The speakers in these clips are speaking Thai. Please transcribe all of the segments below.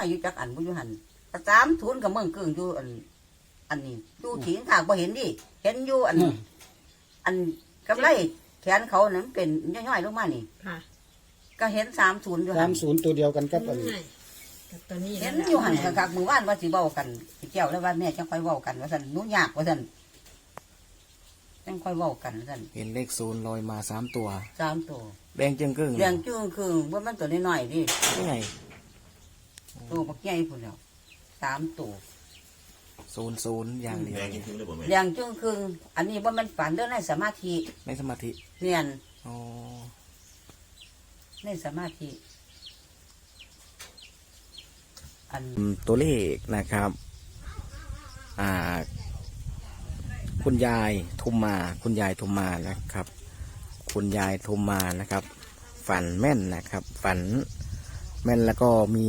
อายุจักอันบ่อยู่หันแต่สามทุนกับเมืองกึ่งอยู่อัน อันนี้อยู่ถีนขากบ่เห็นดิเห็นอยู่อัน อันกำไรแขนเขานั้นเป็นย่อยๆลงมานี่ค่ะก็เห็นสามศูนย์อยู่สาหัมนศูนย์ตัวเดียวกันกับอันใช่กับตัวนี้เห็นแหละอยู่หันกับกมือว่านว่าสิเว้ากันสิแก้วแล้วว่าแม่จังค่อยเว้ากันว่าซั่นหนูยากว่าซั่นจังค่อยเว้ากันว่าซั่นเห็นเลขศูนย์ลอยมาสามตัว สามตัวแดงจึงกึ่งเลี้ยงจุ้งคือว่ามันตัวน้อยๆดินี่ไง ตัวบักใหญ่พุ่นแล้วสามตัวศูนย์ศูนย์อย่างเดียวแดงจริงๆเลยบ่แม่เลี้ยงจุ้งคืออันนี้ว่ามันฝันเรื่องในสมาธิในสมาธิเรียนอ๋อในสมาธิ อันอืมตัวเลขนะครับ อ่า คุณยายทุมมา คุณยายทุมมานะครับ คุณยายทุมมานะครับ ฝันแม่นนะครับ ฝัน แม่นแล้วก็มี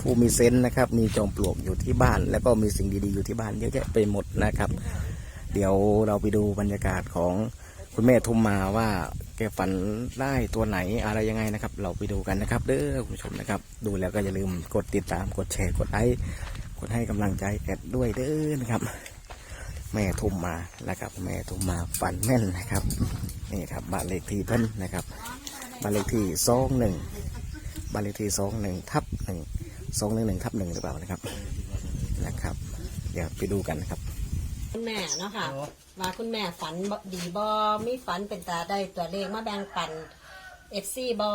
ผู้มีเซนส์นะครับ มีจอมปลวกอยู่ที่บ้าน แล้วก็มีสิ่งดีๆอยู่ที่บ้านเยอะแยะไปหมดนะครับ เดี๋ยวเราไปดูบรรยากาศของคุณแม่ทุมมาว่าแกฝันได้ตัวไหนอะไรยังไงนะครับ เราไปดูกันนะครับ เด้อคุณผู้ชมนะครับ ดูแล้วก็อย่าลืมกดติดตามกดแชร์กดไลค์กดให้กำลังใจแอดด้วยเด้อนะครับ แม่ทุมมานะครับ แม่ทุมมาฝันแม่นนะครับนี่ครับบ้านเลขที่เพิ่นนะครับบ้านเลขที่สองหนึ่ง บ้านเลขที่สองหนึ่งทับหนึ่งสองหนึ่งหนึ่งทับหนึ่งหรือเปล่านะครับนะครับ เดี๋ยวไปดูกันนะครับ คุณแม่เนาะค่ะว่าคุณแม่ฝันบ่ดีบอมีฝันเป็นตาได้ตัวเลขมาแบ่งปันเอฟซีบอ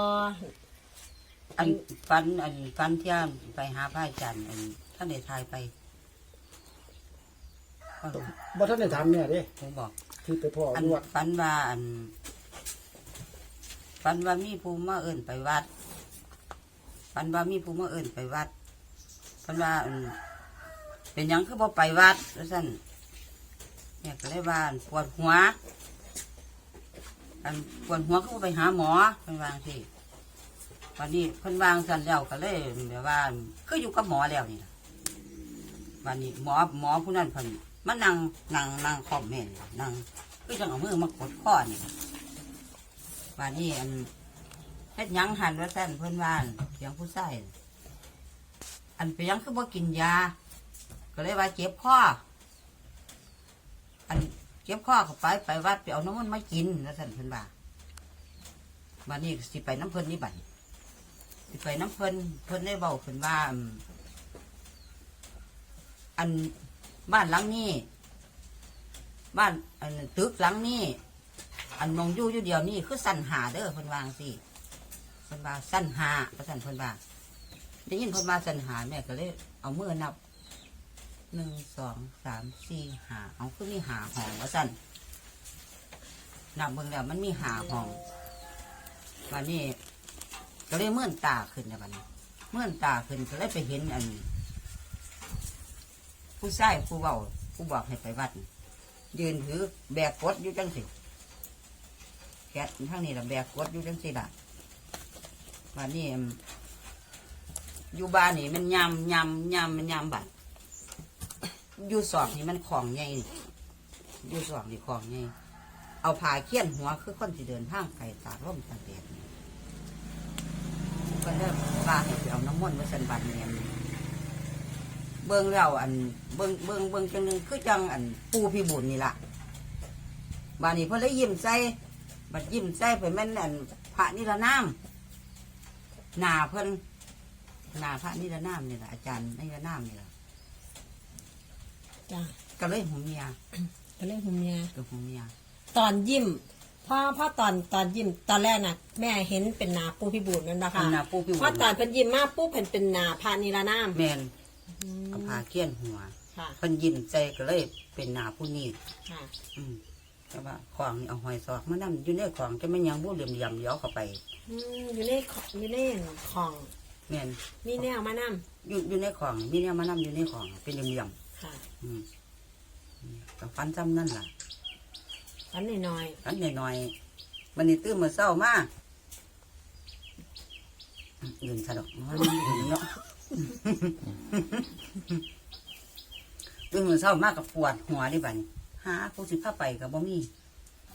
อันฟันอันฟันเที่ยมไปหาพระอาจารย์อันท่านได้ทายไปก็บ่ท่านได้ทำเนี่ยเด้ผมบอก ที่ไปพ่ออันนวดฟันว่าอันฟันว่ามีภูมิมาเอิ่นไปวัด ฟันว่ามีภูมิมาเอิ่นไปวัดฟันว่านเป็นยังคือพอไปวัดแล้วสั่นเนี่ยก็เลยว่านปวดหัวอันปวดหัวเขาไปหาหมอเพิ่นวางสิวันนี้เพิ่นวางสั่นแล้วก็เลยแบบว่าคืออยู่กับหมอแล้วนี่วันนี้หมอหมอผู้นั้นเพิ่นมานั่งนั่งนั่งคอมเมนนั่งคือจังเอามือมากดข้อนี่วันนี้อัน เฮ็ดหยังหันว่าสั่นเพิ่อนว่านเสียงผู้ชายอันไปยังคือบ่กินยา ก็เลยว่าเจ็บคออันเก็บข้อเขาไปไปวัดไปเอาน้ำมันต์มากินแล้วท่นเพิ่อนว่าวันนี้สิไปน้ำเพิ่นนี่บัดสิไปน้ำเพิ่นเพิ่นได้เบาเพิ่นว่าอืมอันบ้านหลังนี้ บ้านอันตึกหลังนี้ อันมองอยู่อยู่เดียวนี่คือสั้นหาเด้อเพิ่นวาจั่งสิ พิ่นว่าสั้นหาพระท่านเพิ่นว่าได้ยินเพิ่นว่าสั้นหาแม่ก็เลยเอามือนับหนึ่งสองสามสี่หาเอาคือมีหาห้องว่าสั่นนับเบิ่งแล้วมันมีหาห้องวันนี้ก็เลยเมื่อนตาขึ้นนะบัดนี้เมื่อนตาขึ้นก็เลยไปเห็นอัน ผู้ชายผู้เบาผู้บอกให้ไปวัด ยืนถือแบกกดอยู่จังสิแกทั้งนี้ละแบกกดอยู่จังสิละ วันนี้อยู่บ้านนี่มันยำยำยำมันยำบัดอยู่สอบนี่มันของใหญ่อยู่สอบนี่ของใหญ่เอาผ้าเขี้ยนหัวคือคนที่เดินทางไกลตากร่มตากแดดก็เริ่มว่าให้ไปเอาน้ำมนต์มาสันบันเนี่ยเบิ้งแล้วอันเบิ้งเบิ้งเบิ้งจังหนึงคือจังอันปูพี่บุญนี่ล่ะบานนี้เพิ่นเลยยิ้มใส่บัดยิ้มใส่เพิ่นแม่นอันพระนิรนาม หนาเพิ่นหนาพระนิรนามนี่ล่ะอาจารย์นิรนามนี่ล่ะจ้ะก็เลยหูเมียก็เลยหุมยากับหูเมียตอนยิ้มพ่อพ่อตอนตอนยิ้มตอนแรกน่ะ แม่เห็นเป็นหนาปูพิบูลนั่นนะคะอันนาปูพี่พอตอนเพิ่นยิ้มมาปุ๊บเพิ่นเป็นหนาพานิรนามแมนเอาผ้าเกี้ยนหัวค่ะเพิ่นยิ้มใจก็เลยเป็นหนาผู้นี้ค่ะ อืม แต่ว่าของนี่เอาหอยซอกมานั่อยู่ในของจะไม่ยังบูเหลี่ยมเหลี่ยมๆเลี้ยวเข้าไปอืมอยู่ในของอยู่ในของแมนมีแนวมานำอยู่อยู่ในของมีเนี่ยมานั่อยู่ในของเป็นเหลี่ยมเหลี่ยมค่ะๆอืมอืมก็ฟันจำนั่นล่ะอันน้อยฟันหน่อยๆมันนี่ตื้อมาเศร้ามากยืนสะดอกมันยืนเนาะตื่นมือเศร้ามากกับปวดหัวดิบัดน หาผู้สิพาไปกับบ่มี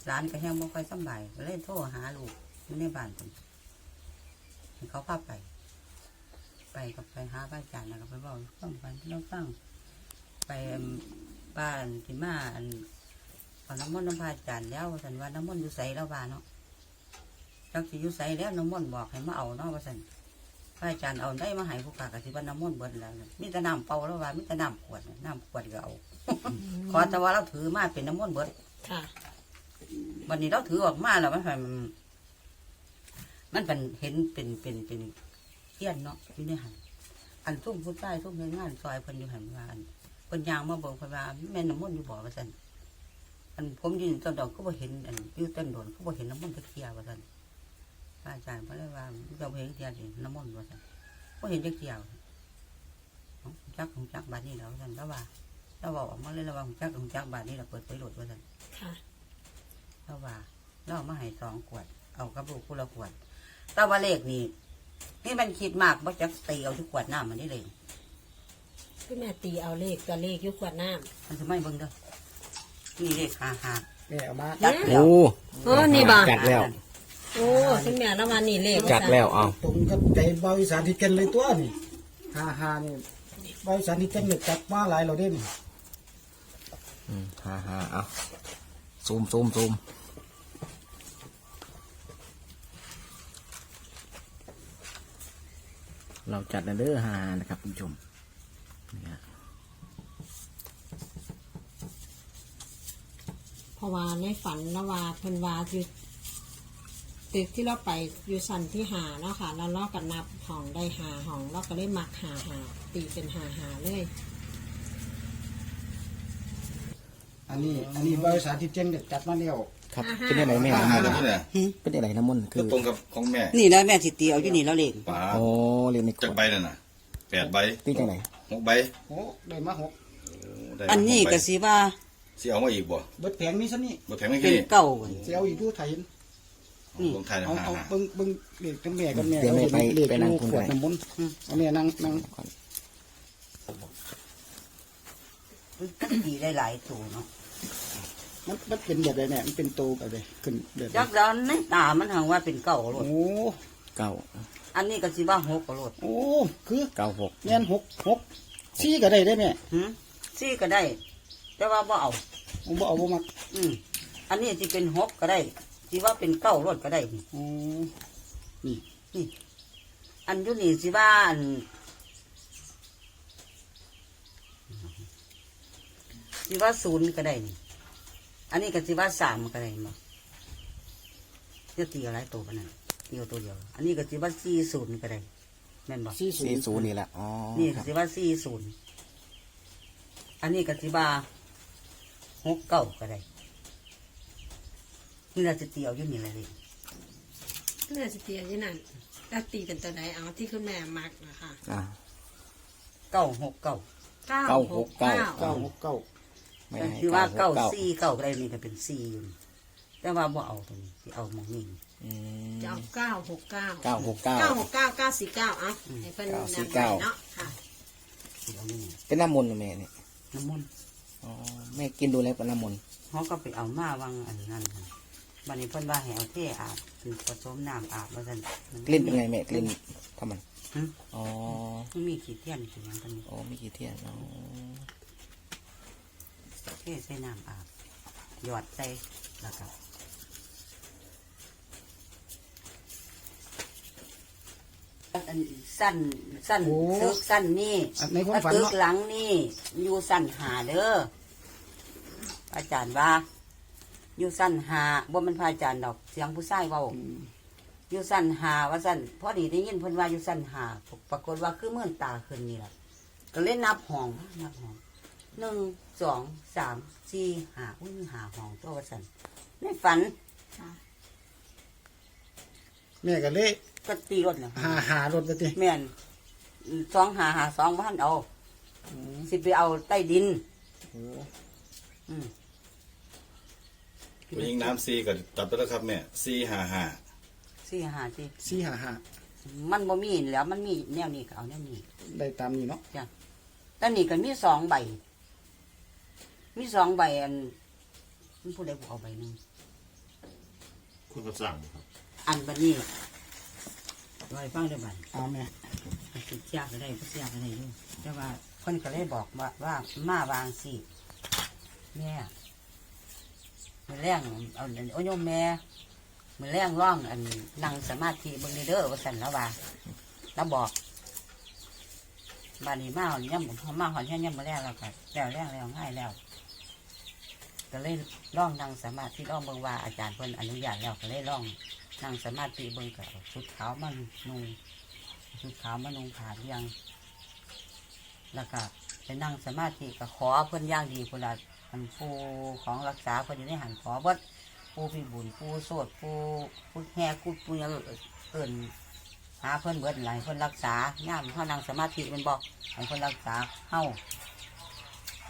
ร้านก็แห้งบ่ค่อยสบายก็เลยโทรหาลูกอยู่ในบ้านเพิ่นเขาพาไปไป ไปกับไปหาพระอาจารย์แล้วก็ไปบอกฟังฟันที่เราฟังไปบ้านที่มาอันเอาน้ำมนต์น้ำพระอาจารย์แล้วว่าสันว่าน้ำมนต์อยู่ใสแล้วว่าเนาะจักสิอยู่ใสแล้วน้ำมนต์บอกให้มาเอาเนาะว่าสัน พระอาจารย์เอาได้มาให้ผู้กากสิว่าน้ำมนต์เบิดแล้วมีแต่น้ำเปล่าแล้วว่ามีแต่น้ำขวดน่ะน้ำขวดก็เอา ขอแต่ว่าเราถือมาเป็นน้ำมนต์เบิดค่ะ วันนี้เราถือออกมาแล้วมันมันมันเป็นเห็นเป็นเป็นเป็นเทียนเนาะอยู่ในหันอันทุ่มผู้ใต้ทุ่มในงานซอยเพิ่นอยู่หันว่าอันเพิ่นยางมาบอกเพิ่นว่าแม่นน้ำมนต์อยู่บ่ว่าซั่นอันผมยืนต้นดอกก็บ่เห็นอันอยู่ต้นโดนก็บ่เห็นน้ำมนต์ตะเคียว่าซั่นพ ระอาจารย์เพิ่นเลยว่าเจ้าบ่เห็นเทียนสิน้ำมนต์ว่าซั่นบ่เห็นจักเที่ยวเอ้าจักของจักบาดนี้แล้วซั่นแล้วว่าแล้วบอกออกมาเลยแล้วว่าของจักของจักบาดนี้เราเปิดไปโหลดว่าซั่นค่ะเราว่าเราเอามาให้สองขวด เอากระปุกคนละขวดแต่ว่าเลขนี่นี่มันคิดมากว่าจะตีเอาทุกขวดน้ำมันนี่เลยคุณแม่ตีเอาเลขตัวเลขอยุขวดน้มันจะไม่เบิ่งเด้อนี่เลขหาหาแม่เอามาจัดโอ้ำโอ้นี่บ่ จัดแล้ว โอ้คุณแม่ละวันนี่เลขจัดแล้วเอาตรงกับใจเบาอีสานที่เก่นเลยตัวนี่ฮ่าฮ่านี่เบาอีสานที่เก่นเนี่ยจับมาหลายเราเด่นอืมฮ่าฮ่าเอาซูมซูมซูมเราจัดนะเด้อฮานะครับคุณผู้ชมนี่ฮะเพราะว่าในฝันละว่าเพิ่นว่าอยู่ ตึกที่เราไปอยู่สันที่หาเนาะค่ะแล้วเราก็นับห้องได้หาห้องเราก็เลยมักหาหาตีเป็นหาหาเลยอันนี้อันนี้เบาอีสานที่เก่นเนี่ยจัดมาแล้วครับอ่าฮะเป็นยังไงแม่อาน้ำหามรนต์นี่แหละเป็นยังไงน้ำมนต์คืก็อตรงกับของแม่นี่แล้วแม่สิตีเอาอยู่นี่แล้วเลขป๋าโอ้เรียนในขจากวดใบนั่นน่ะแปดใบตีจังไหนหกใบโอ้ได้มาหกได้อันนี้หใบก็สิว่าสิเอามาอีกบ่เบิดแผงนี้ซะนี่บ่แพงไม่เป็กี่นนี่เก่าเสียวอีกดูไทย นี่ลงไทยนะเอาฮ่าเอาฮ่าเบิ้งเบิ้งเด็กกับแม่กับแม่เดี๋ยวแม่ไปเด็กไปนั่งลูกคุณขวดไปน้ำมนต์เอาแม่นั่งนั่งตีได้หลายตัวเนาะมันมันเป็นแบบไรแม่มันเป็นโตแบบไรขึ้นแบบใดจักแล้วในตามันหังว่าเป็นเก่าโลโอ้ดเก้าอันนี้ก็สิว่าหกโลดโอ้คือเก้าหกแม่นหกหกสี่ก็ได้ได้แม่หืมซี่ก็ได้ แต่ว่าบ่เอาผมบ่เอาบ่มักอืมอันนี้สิเป็นหกก็ได้ สิว่าเป็นเก้ารถก็ได้นี่โอ้อันอยุนี่สิว่าอันสิว่าศูนย์ก็ได้นี่อันนี้ก็สิว่าสามก็ได้มาจะตีอะไรตัวกันนั่นตีเอาตัวเดียว อันนี้ก็สิว่าสี่ศูนย์ก็ได้แม่นบอกสี่ศูสี่นย์ศูนย์นี่แหละอ๋อนี่คก็รับสิว่าสี่ศูนย์อันนี้ก็สิว่าหกเก้าก็ได้ นี่เราจะตีเอาอยู่นี่แหละเลยคุณแม่สิตีเอาอยู่นั่นแล้วตีเป็นตัวไหนเอาที่คุณแม่มักนะคะอ่าเก้าหกเก้าเก้าเก้าหกเก้า เก้าหกเก้าไม่ให้คือว่าเก้าเก้าสี่เก้าอะไรนี่ก็เป็นสี่อยู่นี่แต่ว่าบ่เอาตรงนี้สิเอาหมองนี่ อืม จะเอาเก้าหกเก้าเก้าหกเก้าเก้าหกเก้าเก้าสี่เก้าเอาให้เพิ่นเก้าสี่นำไปเก้าเนาะค่ะสิเอานี่เป็นน้ำมนต์เหรอแม่เนี่ยน้ำมันต์อ๋อแม่กินดูแล้วเป็นน้ำมนต์เขาก็ไปเอามาวังอันนั้นหั่น บัดนี้เพิ่นว่าให้เอาเทอาบคือผสมน้ำอาบว่าซั่นกลิ่นเป็นไงแม่กลิ่นทำมันหึอ๋อมันมีขี้เทียนขี้หยังกันนี่อ๋อมีกี่เที่ยงอ๋อเทใส่น้ำอาบหยอดใส่แล้วก็อันสั้นสั้นตึกสั้นนี่อันในความฝันตึกเนาะ หลังนี่อยู่สั้นหาเด้ออาจารย์ว่า อยู่สั้นหาบ่มันพระอาจารย์ดอก เสียงผู้ชายเว้าอยู่สั้นหาว่าสั้นพอดีได้ยินเพิ่นว่าอยู่สั้นหาปรากฏว่าคือเมื่อนตาขึ้นนี่แหละก็เล่นนับห้องนับห้องหนึ่งสองสามสี่ห้าอุ้ยมีหาห้องตัวว่าสั้นในฝันแม่ก็เลยก็ตีรถเนี่ยหาหารถไปติแม่นสองหาหาสองพันเอาสิไปเอาใต้ดินโอ้อืม ผู้หญิงน้ำซีก็ตัดไปแล้วครับแม่ซีห้าห้าสี่หาสิสี่หาหามันบ่มีแล้วมันมีแนวนี้ก็เอาแนวนี้ได้ตามนี้เนาะแต่นี่ก็มีสองใบ มีสองใบอันมันผู้ใดบอกเอาใบหนึ่งคุณก็สั่งครับอันบันนี้ไว้ฟังได้บันเอาแม่สิเสียก็ได้บ่เสียก็ได้อยู่แต่ว่าเพิ่นก็เลยบอกว่าว่า มาวางสิแม่ มือแรงเอาโอ้ยมแม่มือแรงร่องอันนั่งสมาธิเบิ่งนี่เด้อว่าสันแล้วว่าแล้วบอกบานนี้มาหอนย่ำพอมาหอนย่ำย่ำมาแล้วเราก็แล้วแล้วแล้วง่ายแล้ว ก็เลยร่องนั่งสมาธิร่องเบิ่งว่าอาจารย์เพิ่นอนุญาตแล้วก็เลยร่องนั่งสมาธิเบิ่งกับชุดขาวมันนุ่งชุดขาวมันนุ่งขาเรียงแล้วก็ไปนั่งสมาธิก็ขอเพิ่นย่างดีคนละ อันผู้ของรักษาเพิ่นอยู่ในหันขอบดผู้พิบุญผู้โสดผู้ผู้แห่ผู้ผู้ยังเอิ่นหาเพิ่นเบิดหลายเพิ่นรักษาย่ามเขานั่งสมาธิแมันบอกให้เพิ่นรักษาเฮา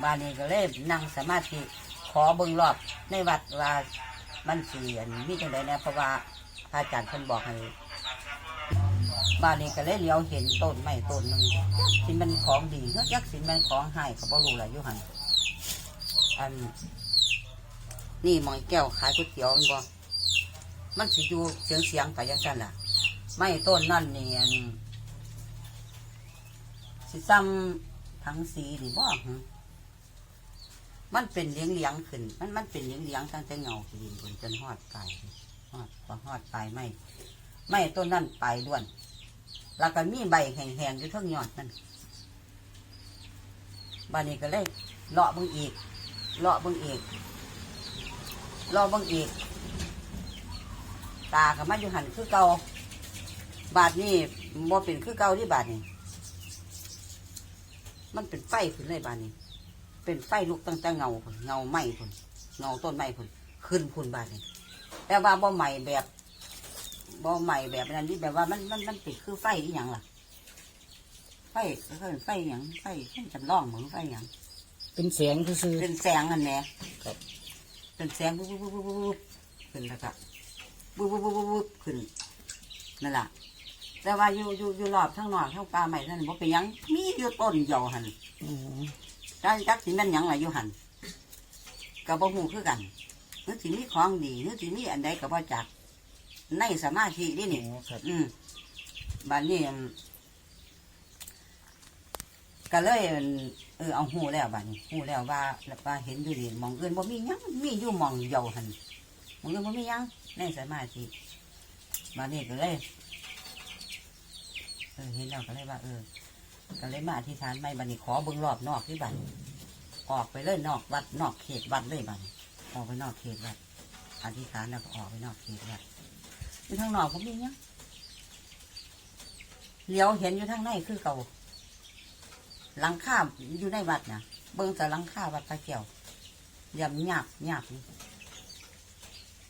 บ้านนี้ก็เลยนั่งสมาธิขอเบิ่งรอบในวัดว่ามันเสียนมีจังไดเนี่ยเพราะว่าพระอาจารย์เพิ่นบอกให้บ้านนี้ก็เลยเลี้ยวเห็นต้นไม้ต้นหนึ่งสิมันของดีเฮ้ยยักษ์สิมันของหายก็บ่รู้แหละอยุหัน อัน นี่มอยแก้วขายก๋วยเตี๋ยวมันบ่มันสิอยู่เสียงเสียงๆไปยังสั้นล่ะ ไม้ต้นนั่นนี่อันสิซ้ำทั้งสีนี่บ่มันเป็นเลี้ยงเลี้ยงขึ้น มันมันเป็นเลี้ยงเลี้ยงตั้งแต่เงาขีดินบนจนหอดปหอดพอหอดปไม้ไม่ต้นนั่นไปด้วน แล้วก็มีใบแห้งๆอยู่เทั้งยอดนั่นบานนี้ก็เลยเลาะเบิ่งอีก เลาะเบิ่งอีกเลาะเบิ่งอีก ตากับมาอยู่หันคือเก่าบาทนี้บ่เป็นคือเก่าที่บาทนี้มันเป็นไฟขึ้นเลยบาทนี้เป็นไฟลุกตั้งแต่เงาเงาไหม้พุ่นเงาต้นไม้พุ่นขึ้นพุ่นบาทนี้แต่ว่าบ่ใหม่แบบบ่ใหม่แบบนั้นนี่แบบว่ามันมันมันติดคือไฟอีหยังล่ะไฟเขาเป็นไฟอีหยังไฟไฟจำลองเหมือนไฟอีหยัง เป็นแสงซื่อ เป็นแสงอันแหน่ครับ เป็นแสงปุ๊บปุ๊บปุ๊บปุ๊บปุ๊บขึ้นแล้วก็ปุ๊บปุ๊บปุ๊บปุ๊บปุ๊บขึ้นนั่นแหละแต่ว่าอยู่อยู่อยู่รอบทั้งนอกทั้งป่าใหม่นั่นบ่เป็นหยังมีอยู่ต้นเดียวหันๆอืมจักจักสิแม่นหยังล่ะอยู่หันก็บ่ฮู้คือกันนึกสิมีของดีนึกสิมีอันใดก็บ่จักในสมาธินี่นี่ อ๋อครับ อืมบ้านนี้อืม ก็เลยเออเอาหูแล้วบ้านนี้หูแล้วว่าว่าเห็นอยู่นี่หมองอื่นบ่มีหยังมีอยู่มองเดียวหันมองอื่นบ่มีหยังในสมาธิบ้านนี้ก็เลยเออเห็นแล้วก็เลยว่า เออก็เลยมาอธิษฐานไม่บ้านนี้ขอเบิ่งรอบนอกที่บ้านออกไปเลยนอกวัดนอกเขตวัดเลยบ้านออกไปนอกเขตวัดอธิษฐานแล้วก็ออกไปนอกเขตวัดอยู่ทางนอกผมมีหยังเลี้ยวเห็นอยู่ทางในคือเก่า หลังคาอยู่ในวัดนะเบิ่งแต่หลังคาวัดพระเกี่ยวยำหยาบหยาบ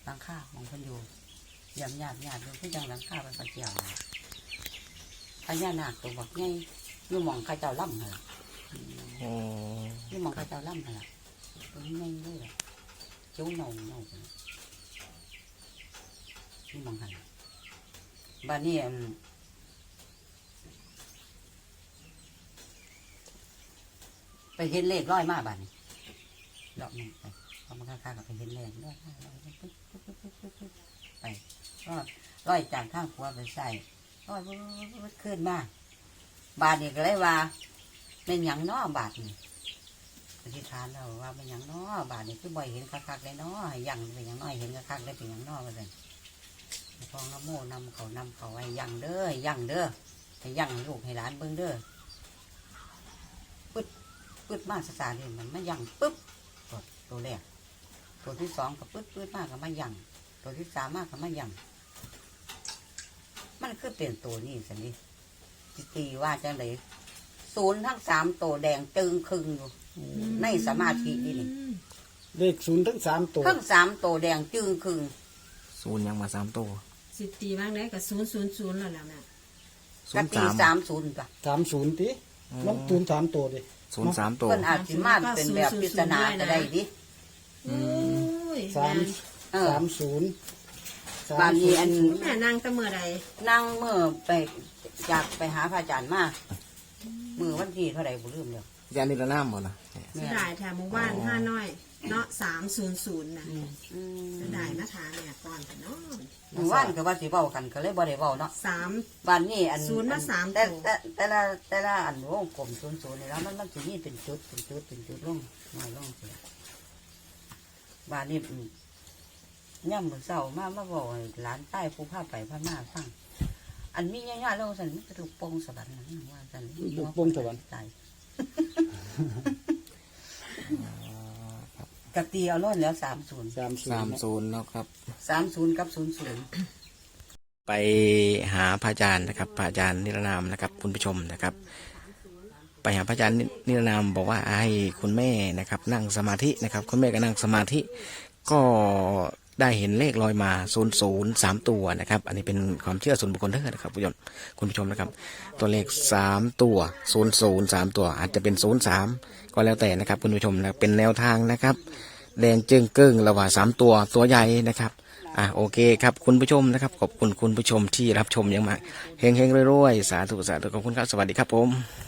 หลังคาของคนอยู่ยำหยาบหยาบอยู่คือจังหลังคาวัดพระเกี่ยวน่ะพญานาคตัวบอกไงอยู่หมองข้าเจ้าล่ำเหรอโอ้อยู่หมองข้าเจ้าล่ำเหรอตัวนี้ไงเลยล่ะเจ้าเน่าเน่าไปเลยอยู่หมองหันบ้านนี้อั่น ไปเห็นเลขร้อยมากบ้านนี้ดอกหนึงไปเอามาค่าๆกับไปเห็นเลขร้อยมาร้อยปึ๊บปึ๊บปึ๊บปึ๊บปึ๊บปึ๊บไปก็ร้อยจากข้างขวาไปใส่ร้อยปึ๊บปึ๊บขึ้นมาบาทนี่ก็เลยว่าเป็นหยังน้อบาทนี่อธิษฐานเราว่าเป็นหยังน้อบาทนี่คือบ่อยเห็นคักๆเลยน้อยังเป็นหยังน้อยเห็นคักๆเลยเป็นหยังน้อมาเลยพองน้ำโมนำเขานำเขาไว้ยังเด้อยังเด้อให้ยังลูกให้หลานเบิ่งเด้อปืด มากสสารเลยมันมายั่งปุ๊บตัวตัวแรกตัวที่สองก็ปืดปืดมากก็มายั่งตัวที่สามมากก็มายั่งมันคือเป็นตัวนี้สินี่สิตีว่าจังเลยศูนย์ทั้งสามตัวแดงจึงครึงอยู่ในสมาธินี่นี่เลขศูนย์ทั้งสามตัวทั้งสามตัวแดงจึงครึงศูนย์ยังมาสามตัวสิตีบ้างได้กับศูนย์ศูนย์ศูนย์แล้วล่ะแม่ศูกนย์ตีสามสามศูนย์ปะสามศูนย์ติน้องศูนย์สามตัวดิ ศูนย์สามตัว เพิ่นอาจสิมาเป็นแบบปริศนาก็ได้ดิ โอ้ยสามเออ สามศูนย์สามบ้านนี้อันแม่นั่งแตะเมื่อใดนั่งเมื่อไปจากไปหาพระอาจารย์มามือวันที่เท่าไหร่บ่ลืมแล้วยายนิรนามบ่นะ เสียดายแถมหมู่บ้านห้าน้อย เนาะสามศูนย์ศูนย์นะอืมเสียดายนะคะเนี่ยก่อนแต่เนาะหมู่บ้านก็ว่าสิเว้ากันก็เลยบ่ได้เว้าเนาะสาม บ้านนี้อันศูนย์มาสามแต่ตัว แต่แต่ละแต่ละอันวงกลมศูนย์ศูนย์นี่แล้วมันมันสิมีเป็นจุดเป็นจุดเป็นจุดลงน้อยลงสิบ้านนี้อืมย่ำมื้อเช้ามามาบอกให้หลานใต้ผู้พาไปพามาฟังอันมีญาติๆแล้วซั่นมันเป็นลูกโป่งสวรรค์นั่นว่าซั่นลูกโป่งสวรรค์ ตาย กะตีเอาโล้นแล้ว30สามศูนสามย์ศูนย์แล้วครับ30กับ00ไปหาพระอาจารย์นะครับพระอาจารย์นิรนามนะครับ คุณผู้ชมนะครับ ไปหาพระอาจารย์นิรนามบอกว่าให้คุณแม่นะครับ นั่งสมาธินะครับ คุณแม่ก็นั่งสมาธิ ก็ได้เห็นเลขลอยมาศูนย์ศูนย์สามตัวนะครับ อันนี้เป็นความเชื่อส่วนบุคคลเท่านั้นนะครับคุณผู้ชมคุณผู้ชมนะครับ ตัวเลขสามตัวศูนย์ศูนย์สามตัว อาจจะเป็นศูนย์สามก็แล้วแต่นะครับ คุณผู้ชมนะเป็นแนวทางนะครับ แดงจึงเกิ้งระหว่างสามตัวตัวใหญ่นะครับอะโอเคครับคุณผู้ชมนะครับ ขอบคุณคุณผู้ชมที่รับชมอย่างมากเฮงเฮงๆรวยๆสาธุสาธุขอบคุณครับสวัสดีครับผม